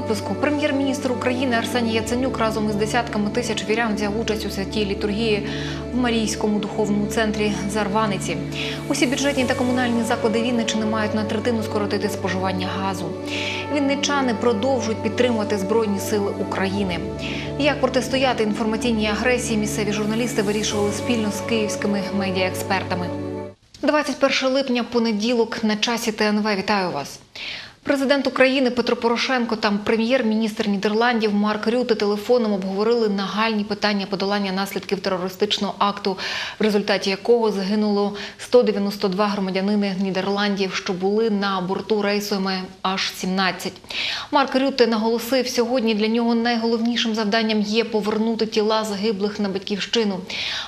випуску прем'єр-міністр України Арсеній Яценюк разом із десятками тисяч вірян взяв участь у святій літургії в Марійському духовному центрі Зарваниці. Усі бюджетні та комунальні заклади Вінничини мають на третину скоротити споживання газу. Вінничани продовжують підтримувати збройні сили України. Як протистояти інформаційній агресії, місцеві журналісти вирішували спільно з київськими медіаекспертами. 21 липня, понеділок, на часі ТНВ. Вітаю вас. Президент України Петро Порошенко та прем'єр-міністр Нідерландів Марк Рюте телефоном обговорили нагальні питання подолання наслідків терористичного акту, в результаті якого загинуло 192 громадянини Нідерландів, що були на борту рейсу аж 17 Марк Рюте наголосив, сьогодні для нього найголовнішим завданням є повернути тіла загиблих на батьківщину.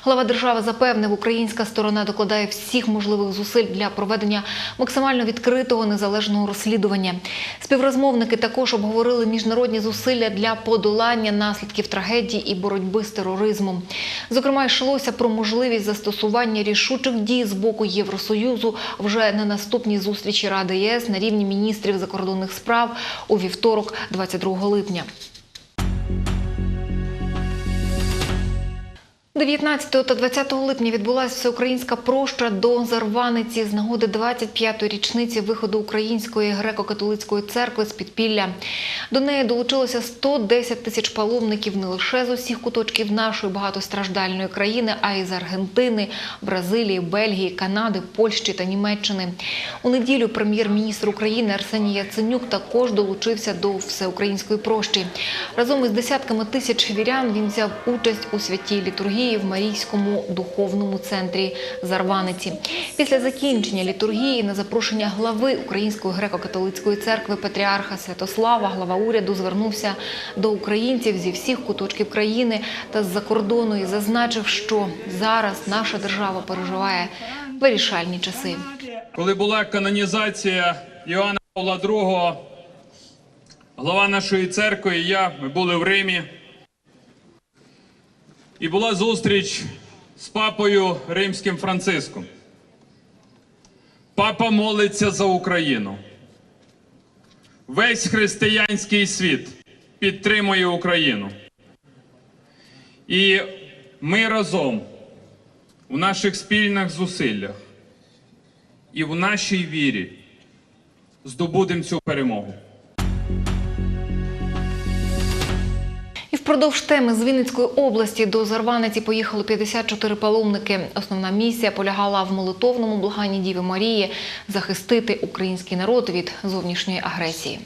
Глава держави запевнив, українська сторона докладає всіх можливих зусиль для проведення максимально відкритого незалежного розслідування. Співрозмовники також обговорили міжнародні зусилля для подолання наслідків трагедії і боротьби з тероризмом. Зокрема, йшлося про можливість застосування рішучих дій з боку Євросоюзу вже на наступній зустрічі Ради ЄС на рівні міністрів закордонних справ у вівторок, 22 липня. 19 та 20 липня відбулася всеукраїнська проща до Зарваниці з нагоди 25-ї річниці виходу Української греко-католицької церкви з підпілля. До неї долучилося 110 тисяч паломників не лише з усіх куточків нашої багатостраждальної країни, а й з Аргентини, Бразилії, Бельгії, Канади, Польщі та Німеччини. У неділю прем'єр-міністр України Арсеній Яценюк також долучився до всеукраїнської прощі. Разом із десятками тисяч вірян він взяв участь у святій літургії в Марійському духовному центрі Зарваниці. Після закінчення літургії на запрошення глави Української греко-католицької церкви Патріарха Святослава глава уряду звернувся до українців зі всіх куточків країни та з-за кордону і зазначив, що зараз наша держава переживає вирішальні часи. Коли була канонізація Іоанна Павла II, глава нашої церкви і я, ми були в Римі. І була зустріч з папою римським Франциском. Папа молиться за Україну. Весь християнський світ підтримує Україну. І ми разом у наших спільних зусиллях і в нашій вірі здобудемо цю перемогу. Впродовж теми з Вінницької області до Зарваниці поїхало 54 паломники. Основна місія полягала в молитовному благанні Діви Марії захистити український народ від зовнішньої агресії.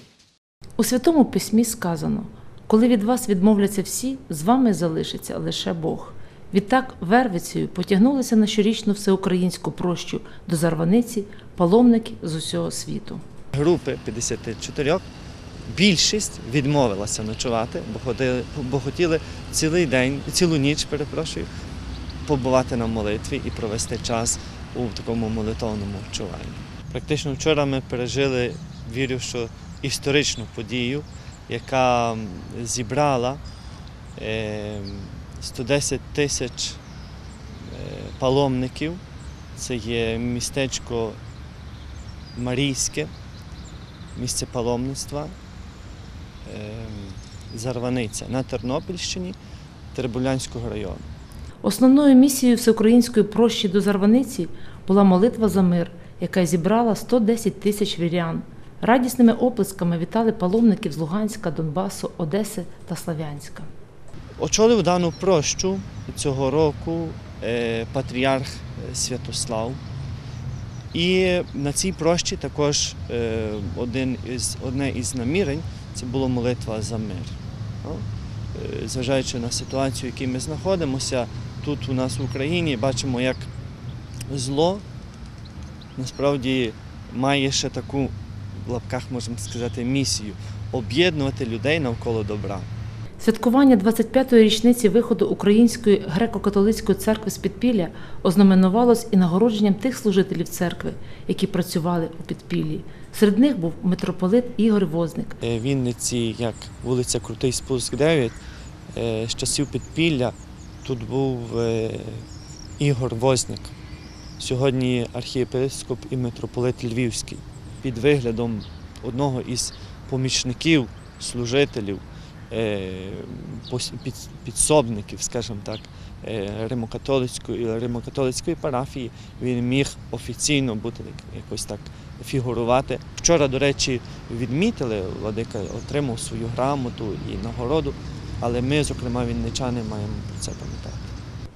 У Святому Письмі сказано: коли від вас відмовляться всі, з вами залишиться лише Бог. Відтак Вервицею потягнулися на щорічну всеукраїнську прощу до Зарваниці паломники з усього світу. групи 54, більшість відмовилася ночувати, бо хотіли, бо хотіли цілий день, цілу ніч, перепрошую, побувати на молитві і провести час у такому молитовному чуванні. Практично вчора ми пережили, вірю, що історичну подію, яка зібрала е, 110 тисяч е, паломників. Це є містечко Марійське, місце паломництва, Зарваниця на Тернопільщині Тербулянського району. Основною місією всеукраїнської прощі до Зарваниці була молитва за мир, яка зібрала 110 тисяч вірян. Радісними оплесками вітали паломників з Луганська, Донбасу, Одеси та Славянська. Очолив дану прощу цього року е, патріарх е, Святослав. І на цій прощі також е, один із, одне із намірень це була молитва за мир. Е, Зважаючи на ситуацію, в якій ми знаходимося, тут у нас в Україні бачимо, як зло насправді має ще таку, в лапках можемо сказати, місію об'єднувати людей навколо добра. Святкування 25-ї річниці виходу Української греко-католицької церкви з підпілля ознаменувалось і нагородженням тих служителів церкви, які працювали у підпіллі. Серед них був митрополит Ігор Возник. Е, Вінниці, як вулиця Крутий Спуск 9, е, з часів підпілля тут був е, Ігор Возник. Сьогодні архієпископ і митрополит Львівський. Під виглядом одного із помічників служителів, підсобників, скажімо так, е, римокатолицької, римокатолицької парафії, він міг офіційно бути якось так фігурувати. Вчора, до речі, відмітили, Владика отримав свою грамоту і нагороду, але ми, зокрема, вінничани, маємо про це пам'ятати.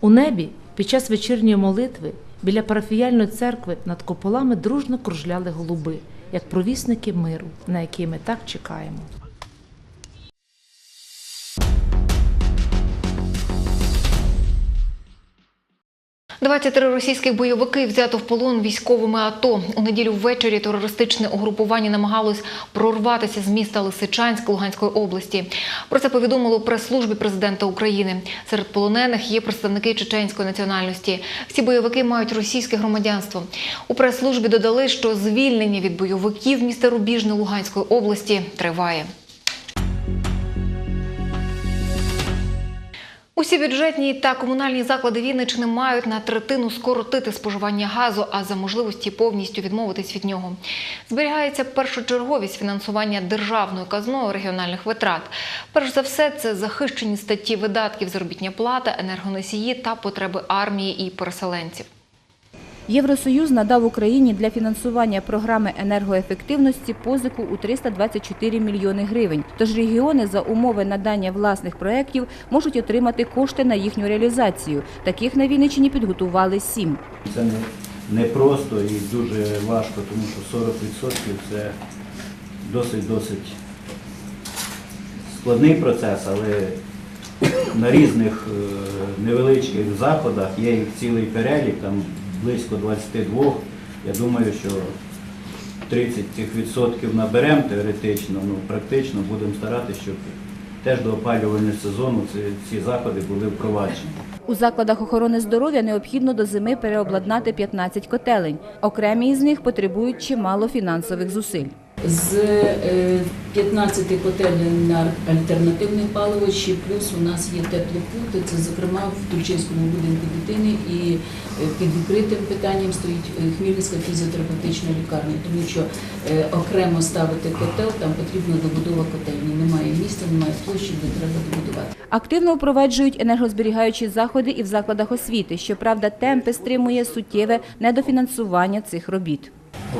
У небі під час вечірньої молитви біля парафіяльної церкви над куполами дружно кружляли голуби, як провісники миру, на який ми так чекаємо. 23 російських бойовики взято в полон військовими АТО. У неділю ввечері терористичне угрупування намагалось прорватися з міста Лисичанськ Луганської області. Про це повідомили у прес-службі президента України. Серед полонених є представники чеченської національності. Всі бойовики мають російське громадянство. У прес-службі додали, що звільнення від бойовиків міста Рубіжне Луганської області триває. Усі бюджетні та комунальні заклади Вінничини мають на третину скоротити споживання газу, а за можливості повністю відмовитись від нього. Зберігається першочерговість фінансування державною казною регіональних витрат. Перш за все, це захищені статті видатків, заробітня плата, енергоносії та потреби армії і переселенців. Євросоюз надав Україні для фінансування програми енергоефективності позику у 324 мільйони гривень. Тож регіони за умови надання власних проєктів можуть отримати кошти на їхню реалізацію. Таких на Вінниччині підготували сім. Це не, просто і дуже важко, тому що 40% це досить-досить складний процес, але на різних е, невеличких заходах є цілий перелік, там близько 22. Я думаю, що 30 цих відсотків наберемо теоретично, ну практично будемо старатися, щоб теж до опалювального сезону ці, ці заходи були впроваджені. У закладах охорони здоров'я необхідно до зими переобладнати 15 котелень. Окремі із них потребують чимало фінансових зусиль. З е, 15 котелень на альтернативне паливо ще плюс у нас є теплопункти. Це зокрема в Тульчинському будинку дитини і е, під відкритим питанням стоїть е, Хмельницька фізіотерапевтична лікарня, тому що е, окремо ставити котел там потрібна добудова котельні. Немає місця, немає площі, де треба добудувати. Активно впроваджують енергозберігаючі заходи і в закладах освіти. Щоправда, темпи стримує суттєве недофінансування цих робіт.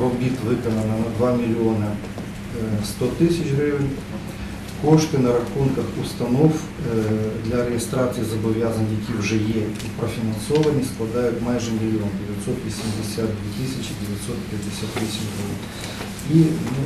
Робіт виконано на 2 мільйони е, 100 тисяч гривень. Кошти на рахунках установ е, для реєстрації зобов'язань, які вже є і профінансовані, складають майже мільйон 982 тисячі 958 гривень. І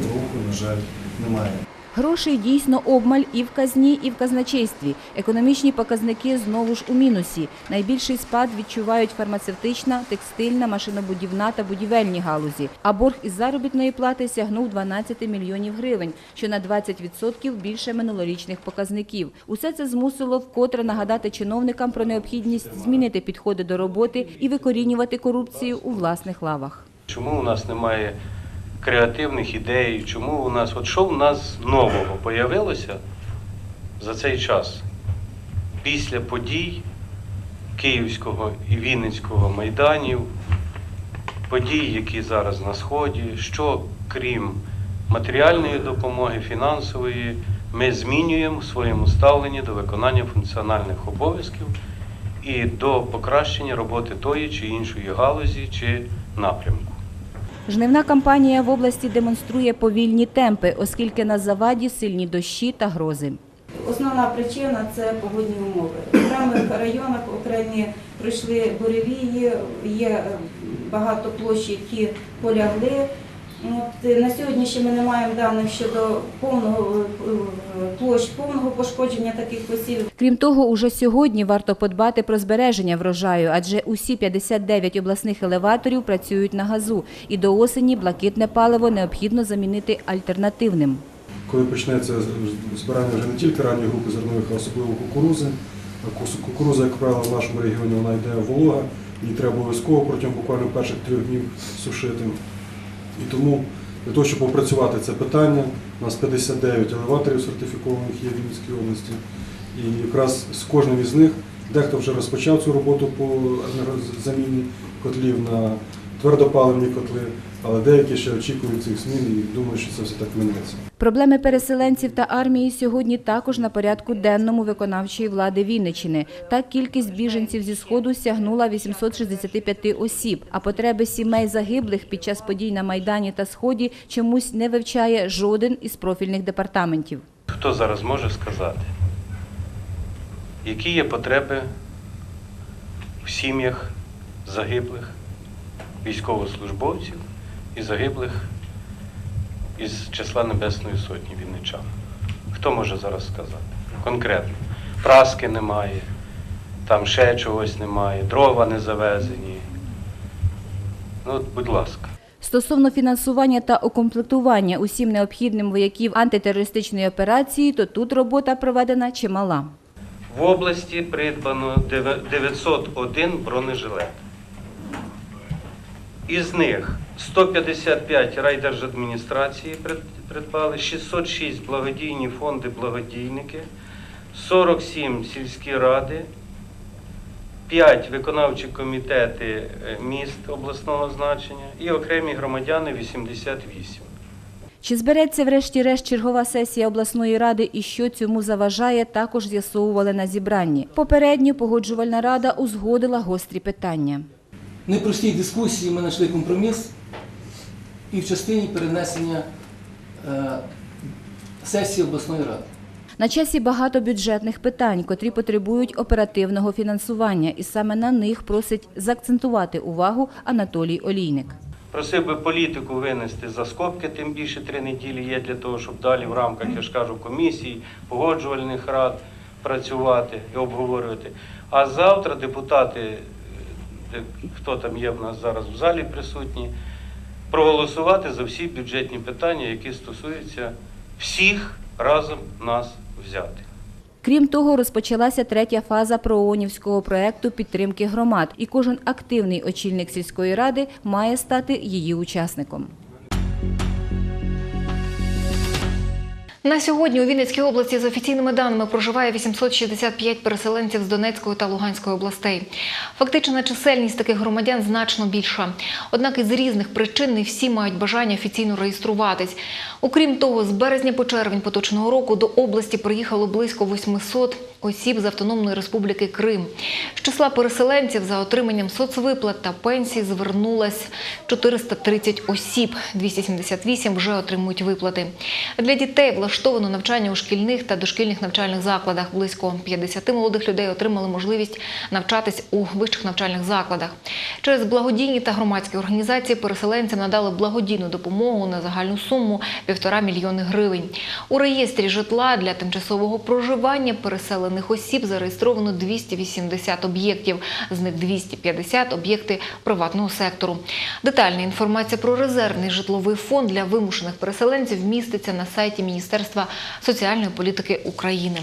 ну, руху, на жаль, немає. Грошей дійсно обмаль і в казні, і в казначействі. Економічні показники знову ж у мінусі. Найбільший спад відчувають фармацевтична, текстильна, машинобудівна та будівельні галузі. А борг із заробітної плати сягнув 12 мільйонів гривень, що на 20% більше минулорічних показників. Усе це змусило вкотре нагадати чиновникам про необхідність змінити підходи до роботи і викорінювати корупцію у власних лавах. Чому у нас немає креативних ідей? Чому у нас, от що в нас нового появилося за цей час? Після подій Київського і Вінницького майданів, подій, які зараз на Сході, що крім матеріальної допомоги, фінансової, ми змінюємо в своєму ставленні до виконання функціональних обов'язків і до покращення роботи тої чи іншої галузі чи напрямку. Жнивна кампанія в області демонструє повільні темпи, оскільки на заваді сильні дощі та грози. Основна причина це погодні умови. В окремих районах окремі пройшли буревії, є е, багато площ, які полягли. От, е, на сьогодні ще ми не маємо даних щодо повного е, е, площ повного пошкодження таких посівів. Крім того, уже сьогодні варто подбати про збереження врожаю, адже усі 59 обласних елеваторів працюють на газу, і до осені блакитне паливо необхідно замінити альтернативним. коли почнеться збирання вже не тільки ранньої групи зернових, а особливо кукурузи. Кукуруза, як правило, в нашому регіоні вона йде волога, її треба обов'язково протягом буквально перших трьох днів сушити. І тому для того, щоб опрацювати це питання, у нас 59 елеваторів сертифікованих є в Вінницькій області. І якраз з кожним із них дехто вже розпочав цю роботу по енергозаміні котлів на твердопаливні котли, але деякі ще очікують цих змін і думають, що це все так минеться. Проблеми переселенців та армії сьогодні також на порядку денному виконавчої влади Вінниччини. Так кількість біженців зі сходу сягнула 865 осіб, а потреби сімей загиблих під час подій на Майдані та Сході чомусь не вивчає жоден із профільних департаментів. Хто зараз може сказати, які є потреби в сім'ях загиблих військовослужбовців і загиблих із числа Небесної Сотні вінничан? Хто може зараз сказати? Конкретно. Праски немає, там ще чогось немає, дрова не завезені. Ну, от, будь ласка. Стосовно фінансування та укомплектування усім необхідним вояків антитерористичної операції, то тут робота проведена чимала. В області придбано деве- 901 бронежилет. Із них 155 райдержадміністрації придбали, 606 благодійні фонди благодійники, 47 сільські ради, 5 виконавчі комітети е, міст обласного значення і окремі громадяни 88. Чи збереться врешті-решт чергова сесія обласної ради і що цьому заважає, також з'ясовували на зібранні. Попередньо погоджувальна рада узгодила гострі питання. В непростій дискусії ми знайшли компроміс і в частині перенесення е, сесії обласної ради. На часі багато бюджетних питань, котрі потребують оперативного фінансування, і саме на них просить заакцентувати увагу Анатолій Олійник. Просив би політику винести за скобки, тим більше три неділі є для того, щоб далі в рамках, я ж кажу, комісій, погоджувальних рад працювати і обговорювати. А завтра депутати, хто там є в нас зараз в залі присутні, проголосувати за всі бюджетні питання, які стосуються всіх разом нас взяти. Крім того, розпочалася третя фаза проонівського проекту підтримки громад, і кожен активний очільник сільської ради має стати її учасником. На сьогодні у Вінницькій області з офіційними даними проживає 865 переселенців з Донецької та Луганської областей. Фактична чисельність таких громадян значно більша. Однак із різних причин не всі мають бажання офіційно реєструватись. Окрім того, з березня по червень поточного року до області приїхало близько 800 осіб з Автономної Республіки Крим. З числа переселенців за отриманням соцвиплат та пенсій звернулось 430 осіб. 278 вже отримують виплати. Для дітей влаштовано навчання у шкільних та дошкільних навчальних закладах. Близько 50 молодих людей отримали можливість навчатись у вищих навчальних закладах. Через благодійні та громадські організації переселенцям надали благодійну допомогу на загальну суму півтора мільйони гривень. У реєстрі житла для тимчасового проживання переселених осіб зареєстровано 280 об'єктів, з них 250 – об'єкти приватного сектору. Детальна інформація про резервний житловий фонд для вимушених переселенців міститься на сайті Міністерства соціальної політики України.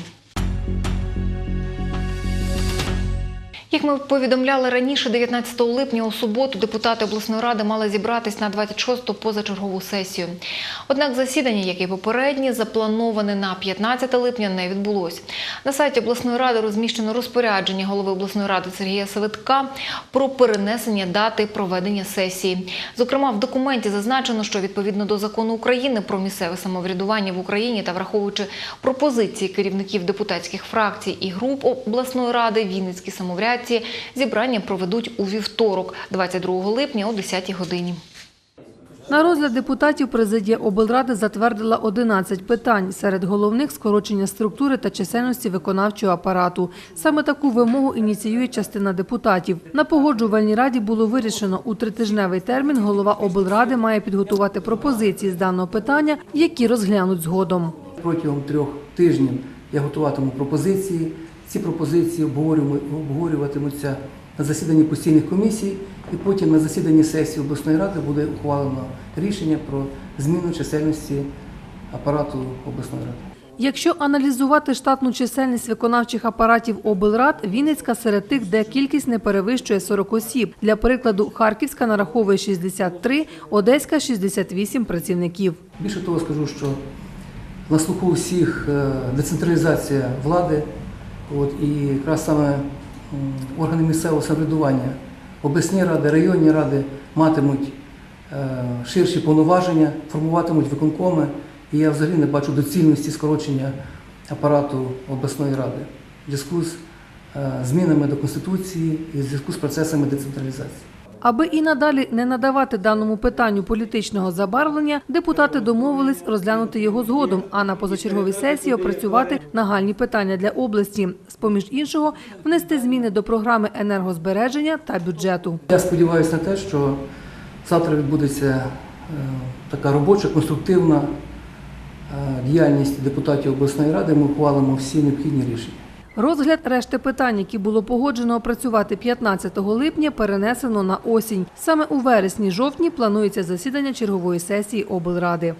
Як ми повідомляли раніше, 19 липня у суботу депутати обласної ради мали зібратись на 26-ту позачергову сесію. Однак засідання, як і попередні, заплановане на 15 липня, не відбулось. На сайті обласної ради розміщено розпорядження голови обласної ради Сергія Савитка про перенесення дати проведення сесії. Зокрема, в документі зазначено, що відповідно до закону України про місцеве самоврядування в Україні та враховуючи пропозиції керівників депутатських фракцій і груп обласної ради, Вінницькі самоврядці зібрання проведуть у вівторок, 22 липня о 10 годині. На розгляд депутатів президія облради затвердила 11 питань. Серед головних скорочення структури та чисельності виконавчого апарату. Саме таку вимогу ініціює частина депутатів. На погоджувальній раді було вирішено у тритижневий термін голова облради має підготувати пропозиції з даного питання, які розглянуть згодом. Протягом трьох тижнів я готуватиму пропозиції. Ці пропозиції обговорюватимуться на засіданні постійних комісій, і потім на засіданні сесії обласної ради буде ухвалено рішення про зміну чисельності апарату обласної ради. Якщо аналізувати штатну чисельність виконавчих апаратів облрад, Вінницька серед тих, де кількість не перевищує 40 осіб. Для прикладу, Харківська нараховує 63, Одеська – 68 працівників. Більше того, скажу, що на слуху всіх е, децентралізація влади, от, і якраз саме органи місцевого самоврядування, обласні ради, районні ради матимуть е, ширші повноваження, формуватимуть виконкоми. І я взагалі не бачу доцільності скорочення апарату обласної ради в зв'язку з е, змінами до Конституції і в зв'язку з процесами децентралізації. Аби і надалі не надавати даному питанню політичного забарвлення, депутати домовились розглянути його згодом, а на позачерговій сесії опрацювати нагальні питання для області. З поміж іншого, внести зміни до програми енергозбереження та бюджету. Я сподіваюся на те, що завтра відбудеться е, така робоча, конструктивна е, діяльність депутатів обласної ради. Ми ухвалимо всі необхідні рішення. Розгляд решти питань, які було погоджено опрацювати 15 липня, перенесено на осінь. Саме у вересні-жовтні планується засідання чергової сесії облради.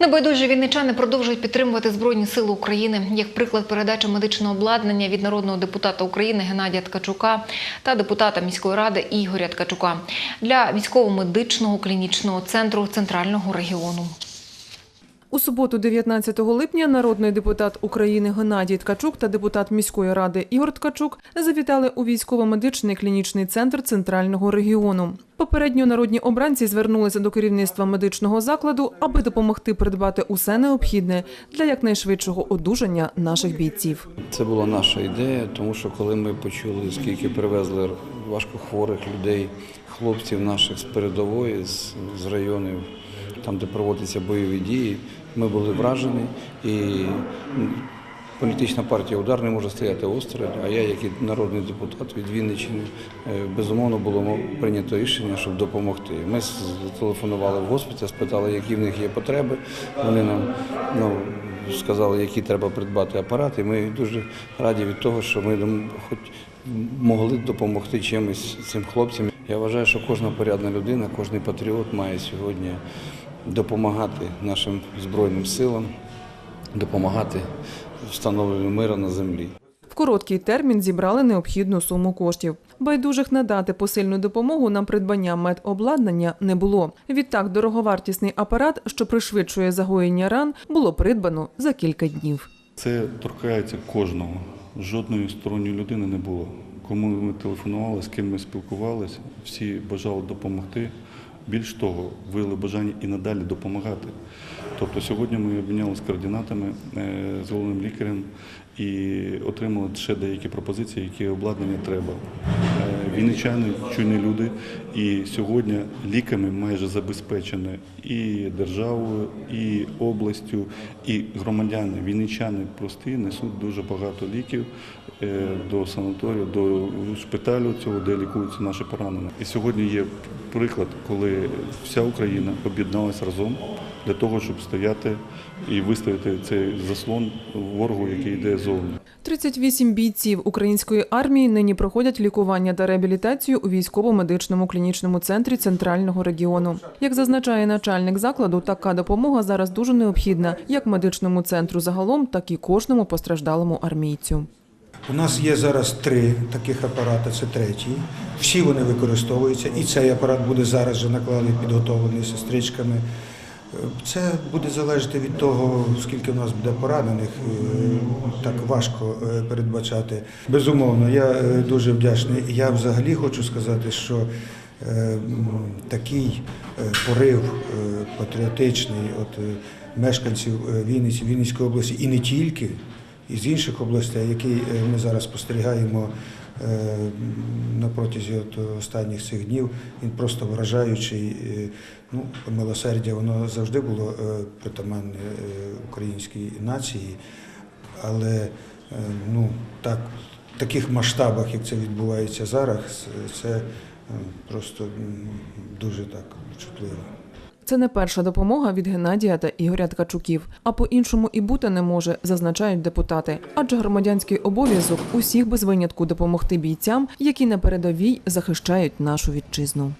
Небайдужі вінничани продовжують підтримувати Збройні Сили України. Як приклад передачі медичного обладнання від народного депутата України Геннадія Ткачука та депутата міської ради Ігоря Ткачука для військово-медичного клінічного центру центрального регіону. У суботу, 19 липня, народний депутат України Геннадій Ткачук та депутат міської ради Ігор Ткачук завітали у військово-медичний клінічний центр центрального регіону. Попередньо народні обранці звернулися до керівництва медичного закладу, аби допомогти придбати усе необхідне для якнайшвидшого одужання наших бійців. Це була наша ідея, тому що коли ми почули, скільки привезли важкохворих людей, хлопців наших з передової, з, районів, там, де проводяться бойові дії, ми були вражені і політична партія удар не може стояти осторонь, а я, як і народний депутат від Вінниччини, е, безумовно було прийнято рішення, щоб допомогти. Ми зателефонували в госпіталь, спитали, які в них є потреби. Вони нам ну, сказали, які треба придбати апарати. Ми дуже раді від того, що ми хоч могли допомогти чимось цим хлопцям. Я вважаю, що кожна порядна людина, кожен патріот має сьогодні допомагати нашим Збройним силам, допомагати встановленню миру на землі. В короткий термін зібрали необхідну суму коштів. Байдужих надати посильну допомогу на придбання медобладнання не було. Відтак, дороговартісний апарат, що пришвидшує загоєння ран, було придбано за кілька днів. Це торкається кожного. Жодної сторонньої людини не було. Кому ми телефонували, з ким ми спілкувалися, всі бажали допомогти. Більш того, виявили бажання і надалі допомагати. Тобто сьогодні ми обмінялися координатами е, з головним лікарем і отримали ще деякі пропозиції, які обладнання треба. Вінничани чуйні люди, і сьогодні ліками майже забезпечені і державою, і областю, і громадяни, вінничани прості несуть дуже багато ліків е, до санаторію, до шпиталю цього, де лікуються наші поранені. І сьогодні є приклад, коли вся Україна об'єдналася разом для того, щоб стояти і виставити цей заслон ворогу, який йде зовні. 38 бійців української армії нині проходять лікування та реабілітацію у військово-медичному клінічному центрі центрального регіону. Як зазначає начальник закладу, така допомога зараз дуже необхідна як медичному центру загалом, так і кожному постраждалому армійцю. У нас є зараз три таких апарати, це третій. Всі вони використовуються, і цей апарат буде зараз вже накладений, підготовлений сестричками. Це буде залежати від того, скільки в нас буде поранених, е, так важко е, передбачати. Безумовно, я е, дуже вдячний. Я взагалі хочу сказати, що такий порив патріотичний от мешканців Вінниці, Вінницької області і не тільки із інших областей, які ми зараз спостерігаємо на протязі от останніх цих днів, він просто вражаючий. Е, Ну, милосердя воно завжди було е, притаманне е, українській нації, але е, ну, так, в таких масштабах, як це відбувається зараз, це е, просто дуже так чутливо. Це не перша допомога від Геннадія та Ігоря Ткачуків. А по-іншому і бути не може, зазначають депутати. Адже громадянський обов'язок усіх без винятку допомогти бійцям, які на передовій захищають нашу вітчизну.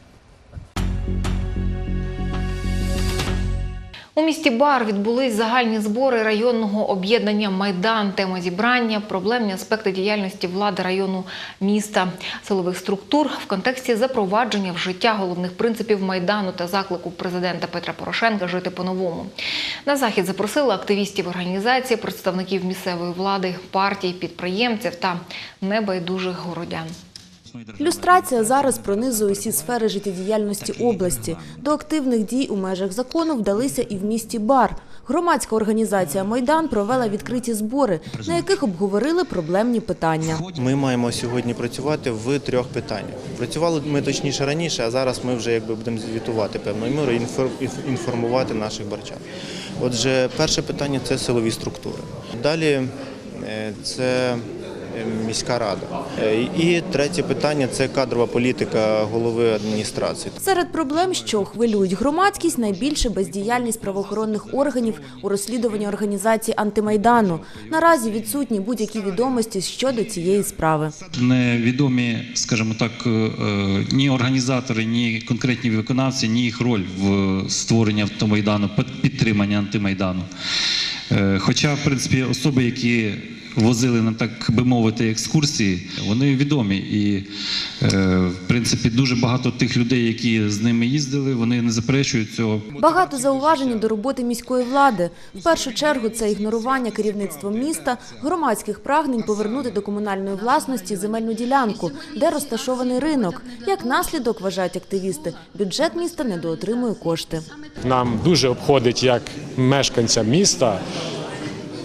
У місті Бар відбулись загальні збори районного об'єднання Майдан. Тема зібрання проблемні аспекти діяльності влади району міста, силових структур в контексті запровадження в життя головних принципів майдану та заклику президента Петра Порошенка жити по-новому. На захід запросили активістів організації, представників місцевої влади, партій, підприємців та небайдужих городян. Ілюстрація зараз пронизує усі сфери життєдіяльності області. До активних дій у межах закону вдалися і в місті Бар. Громадська організація Майдан провела відкриті збори, на яких обговорили проблемні питання. Ми маємо сьогодні працювати в трьох питаннях. Працювали ми точніше раніше, а зараз ми вже якби будемо звітувати певною мірою, інформувати наших барчан. Отже, перше питання це силові структури. Далі е, це міська рада. Е, І третє питання це кадрова політика голови адміністрації. Серед проблем, що хвилюють громадськість, найбільше бездіяльність правоохоронних органів у розслідуванні організації антимайдану. Наразі відсутні будь-які відомості щодо цієї справи. Невідомі, скажімо так, е, е, ні організатори, ні конкретні виконавці, ні їх роль в створенні антимайдану, під- підтриманні антимайдану. Хоча, в принципі, особи, які возили на так би мовити екскурсії, вони відомі. І, е, в принципі, дуже багато тих людей, які з ними їздили, вони не заперечують цього. Багато зауважень до роботи міської влади. В першу чергу це ігнорування керівництвом міста, громадських прагнень повернути до комунальної власності земельну ділянку, де розташований ринок. Як наслідок, вважають активісти, бюджет міста недоотримує кошти. Нам дуже обходить як мешканцям міста,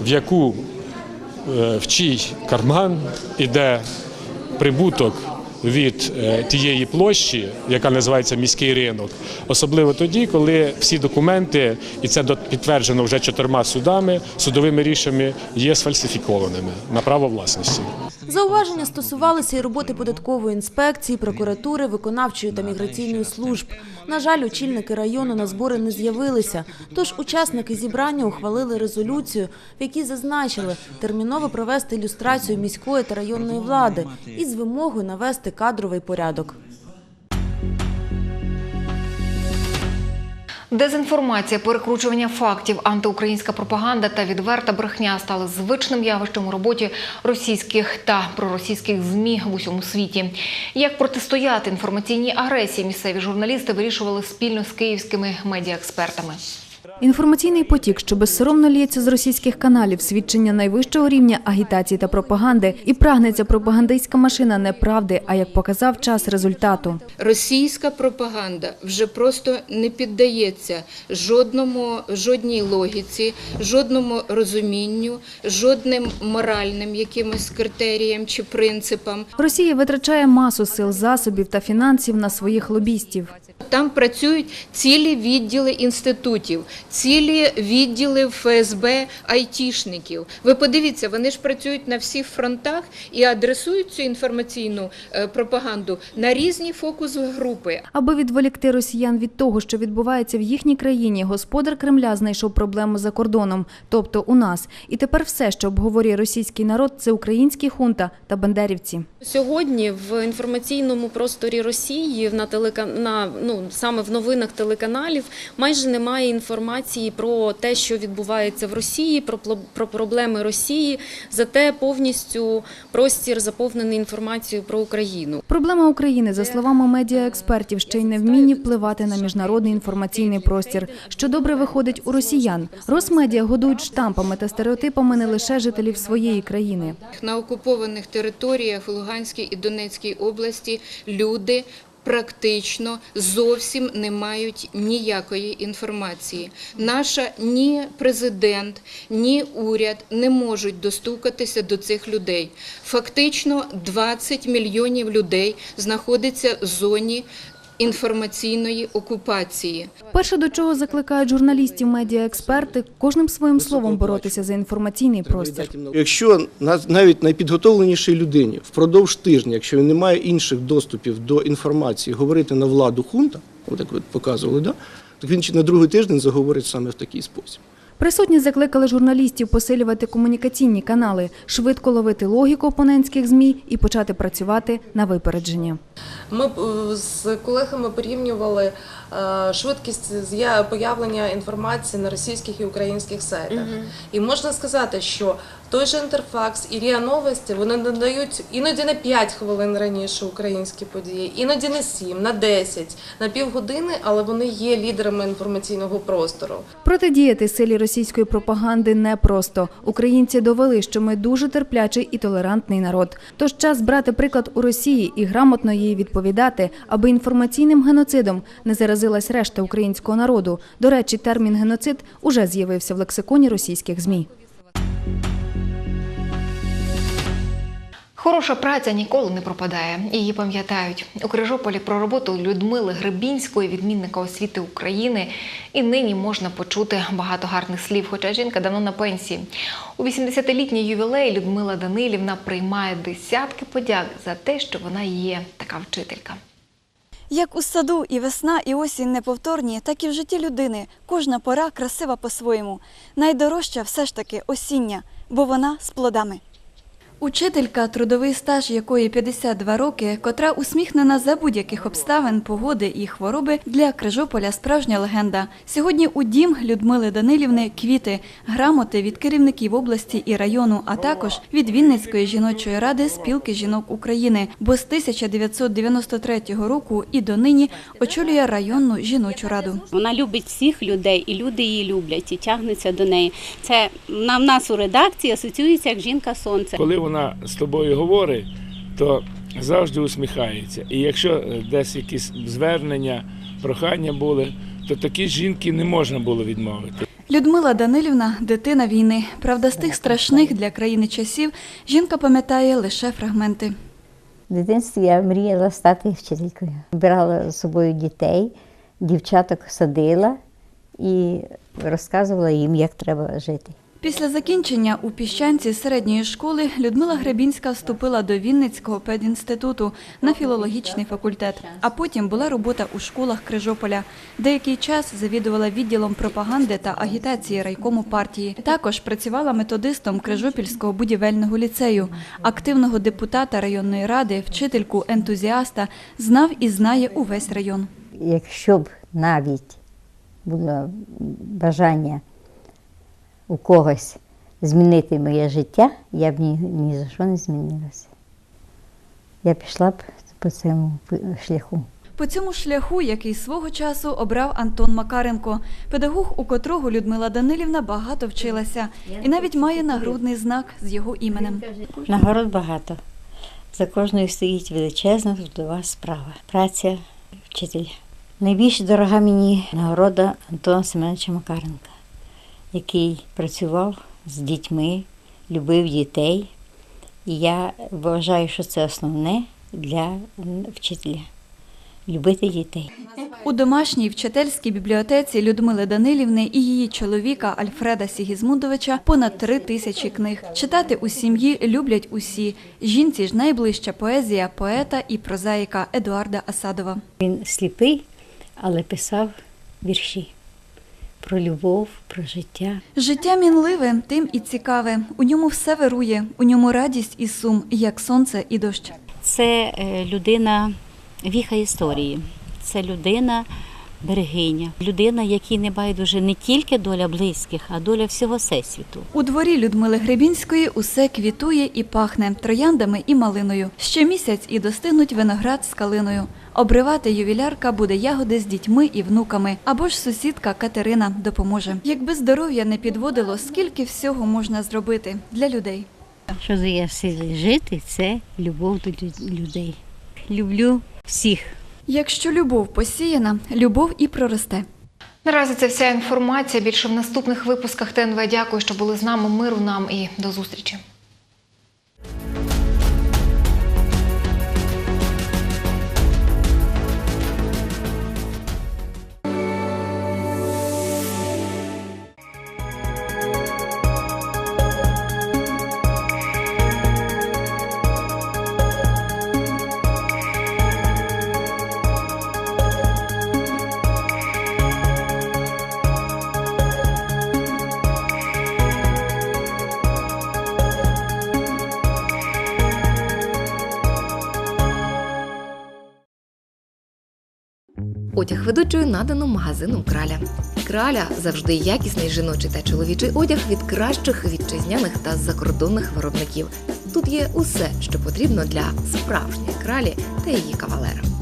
в яку в чий карман іде прибуток від е, тієї площі, яка називається міський ринок, особливо тоді, коли всі документи, і це підтверджено вже чотирма судами, судовими рішеннями, є сфальсифікованими на право власності. Зауваження стосувалися і роботи податкової інспекції, прокуратури, виконавчої та міграційної служб. На жаль, очільники району на збори не з'явилися. Тож учасники зібрання ухвалили резолюцію, в якій зазначили терміново провести ілюстрацію міської та районної влади із вимогою навести кадровий порядок. Дезінформація, перекручування фактів, антиукраїнська пропаганда та відверта брехня стали звичним явищем у роботі російських та проросійських змі в усьому світі. Як протистояти інформаційній агресії, місцеві журналісти вирішували спільно з київськими медіаекспертами. Інформаційний потік, що безсоромно ліється з російських каналів, свідчення найвищого рівня агітації та пропаганди, і прагнеться пропагандистська машина не правди, а як показав час результату. Російська пропаганда вже просто не піддається жодному, жодній логіці, жодному розумінню, жодним моральним якимось критеріям чи принципам. Росія витрачає масу сил, засобів та фінансів на своїх лобістів. Там працюють цілі відділи інститутів, цілі відділи ФСБ айтішників. Ви подивіться, вони ж працюють на всіх фронтах і адресують цю інформаційну е, пропаганду на різні фокус-групи. Аби відволікти росіян від того, що відбувається в їхній країні, господар Кремля знайшов проблему за кордоном, тобто у нас. І тепер все, що обговорює російський народ, це український хунта та бандерівці. Сьогодні в інформаційному просторі Росії на телека... на, ну, саме в новинах телеканалів майже немає інформації про те, що відбувається в Росії, про, про проблеми Росії. Зате повністю простір заповнений інформацією про Україну. Проблема України, за словами медіаекспертів, ще й не вмінні впливати на міжнародний інформаційний простір, що добре виходить у росіян. Росмедіа годують штампами та стереотипами не лише жителів своєї країни. На окупованих територіях в Луганській і Донецькій області люди практично зовсім не мають ніякої інформації. Наша ні президент, ні уряд не можуть достукатися до цих людей. Фактично 20 мільйонів людей знаходиться в зоні інформаційної окупації. Перше, до чого закликають журналістів медіаексперти, кожним своїм словом боротися за інформаційний простір. Якщо на- навіть найпідготовленішій людині впродовж тижня, якщо він не має інших доступів до інформації, говорити на владу хунта, отак ви показували, да? так він чи на другий тиждень заговорить саме в такий спосіб. Присутні закликали журналістів посилювати комунікаційні канали, швидко ловити логіку опонентських змі і почати працювати на випередження. Ми е, з колегами порівнювали е, швидкість появлення інформації на російських і українських сайтах. угу. І можна сказати, що той же Інтерфакс і РІА Новості вони надають іноді на 5 хвилин раніше українські події, іноді на 7, на 10, на півгодини, але вони є лідерами інформаційного простору. Протидіяти силі російської пропаганди непросто. Українці довели, що ми дуже терплячий і толерантний народ. Тож час брати приклад у Росії і грамотно їй відповідати, аби інформаційним геноцидом не заразилась решта українського народу. До речі, термін геноцид уже з'явився в лексиконі російських змі. Хороша праця ніколи не пропадає. Її пам'ятають у Крижополі про роботу Людмили Гребінської, відмінника освіти України. І нині можна почути багато гарних слів, хоча жінка давно на пенсії. У 80-літній ювілей Людмила Данилівна приймає десятки подяк за те, що вона є така вчителька. Як у саду і весна, і осінь неповторні, так і в житті людини кожна пора красива по-своєму. Найдорожча все ж таки осіння, бо вона з плодами. Учителька, трудовий стаж якої 52 роки, котра усміхнена за будь-яких обставин, погоди і хвороби, для Крижополя справжня легенда. Сьогодні у дім Людмили Данилівни квіти, грамоти від керівників області і району, а також від Вінницької жіночої ради спілки жінок України, бо з 1993 року і донині очолює районну жіночу раду. Вона любить всіх людей, і люди її люблять, і тягнуться до неї. Це на в нас у редакції асоціюється як жінка сонце. Коли вона з тобою говорить, то завжди усміхається. І якщо е, десь якісь звернення, прохання були, то такі жінки не можна було відмовити. Людмила Данилівна дитина війни. Правда, з тих страшних для країни часів жінка пам'ятає лише фрагменти. В дитинстві я мріяла стати вчителькою. Брала з собою дітей, дівчаток садила і розказувала їм, як треба жити. Після закінчення у піщанці середньої школи Людмила Гребінська вступила до Вінницького педінституту на філологічний факультет. А потім була робота у школах Крижополя. Деякий час завідувала відділом пропаганди та агітації райкому партії. Також працювала методистом Крижопільського будівельного ліцею. Активного депутата районної ради, вчительку, ентузіаста знав і знає увесь район. Якщо б навіть було бажання у когось змінити моє життя, я б ні, ні за що не змінилася. Я пішла б по цьому шляху. По цьому шляху, який свого часу обрав Антон Макаренко, педагог, у котрого Людмила Данилівна багато вчилася, і навіть має нагрудний знак з його іменем. Нагород багато. За кожною стоїть величезна трудова справа. Праця вчителя. Найбільш дорога мені нагорода Антона Семеновича Макаренка, який працював з дітьми, любив дітей. І я вважаю, що це основне для вчителя любити дітей. У домашній вчительській бібліотеці Людмили Данилівни і її чоловіка Альфреда Сігізмундовича понад три тисячі книг. Читати у сім'ї люблять усі. Жінці ж найближча поезія поета і прозаїка Едуарда Асадова. Він сліпий, але писав вірші про любов, про життя. Життя мінливе, тим і цікаве. У ньому все вирує, у ньому радість і сум, як сонце і дощ. Це е, людина віха історії, це людина берегиня, людина, якій не байдуже не тільки доля близьких, а доля всього всесвіту. У дворі Людмили Гребінської усе квітує і пахне трояндами і малиною. Ще місяць і достигнуть виноград з калиною. Обривати ювілярка буде ягоди з дітьми і внуками, або ж сусідка Катерина допоможе. Якби здоров'я не підводило, скільки всього можна зробити для людей. Що дає сили жити, це любов до людей. Люблю всіх. Якщо любов посіяна, любов і проросте. Наразі це вся інформація. Більше в наступних випусках ТНВ. Дякую, що були з нами. Миру нам і до зустрічі. Одяг ведучої надано магазином краля. Краля завжди якісний жіночий та чоловічий одяг від кращих вітчизняних та закордонних виробників. Тут є усе, що потрібно для справжньої кралі та її кавалера.